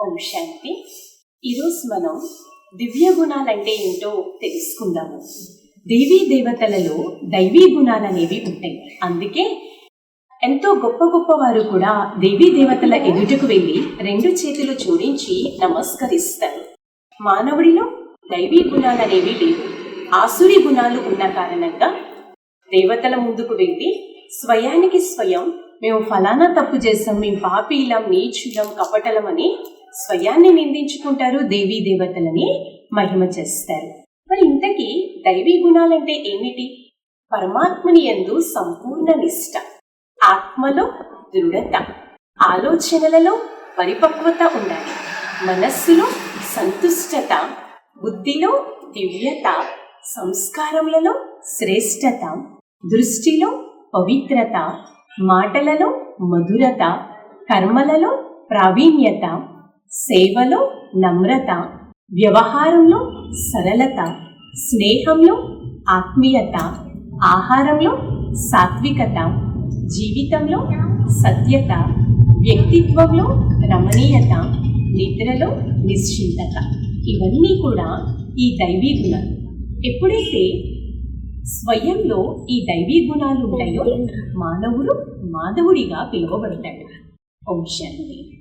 ఓం శాంతి. ఈరోజు మనం దివ్య గుణాలంటే ఏంటో తెలుసుకుందాము. దేవీ దేవతలలో దైవీ గుణాలు అనేవి ఉంటాయి. అందుకే ఎంతో గొప్ప గొప్ప వారు కూడా దేవీ దేవతల ఎదుటకు వెళ్ళి రెండు చేతులు జోడించి నమస్కరిస్తారు. మానవుడిలో దైవీ గుణాలు అనేవి లేవు. ఆసురి గుణాలు ఉన్న కారణంగా దేవతల ముందుకు వెళ్ళి స్వయానికి స్వయం మేము ఫలానా తప్పు చేసాం మేము పాపీలం నీచులం కపటలం అని స్వయాన్ని నిందించుకుంటారు దేవీ దేవతలని మహిమ చేస్తారు. మరి ఇంతకీ దైవీ గుణాలంటే ఏమిటి? పరమాత్మని యందు సంపూర్ణ నిష్ట ఆత్మలో దృఢత ఆలోచనలలో పరిపక్వత ఉండాలి. మనస్సులో సంతుష్టత బుద్ధిలో దివ్యత సంస్కారములలో శ్రేష్టత దృష్టిలో పవిత్రత మాటలలో మధురత కర్మలలో ప్రావీణ్యత సేవలో నమ్రత వ్యవహారంలో సరళత స్నేహంలో ఆత్మీయత ఆహారంలో సాత్వికత జీవితంలో సత్యత వ్యక్తిత్వంలో రమణీయత నిద్రలో నిశ్చింతత. ఇవన్నీ కూడా ఈ దైవీ గుణాలు. ఎప్పుడైతే స్వయంలో ఈ దైవీ గుణాలు ఉంటాయో మానవుడు మాధవుడిగా పిలువబడతాడు. ఓం శాంతి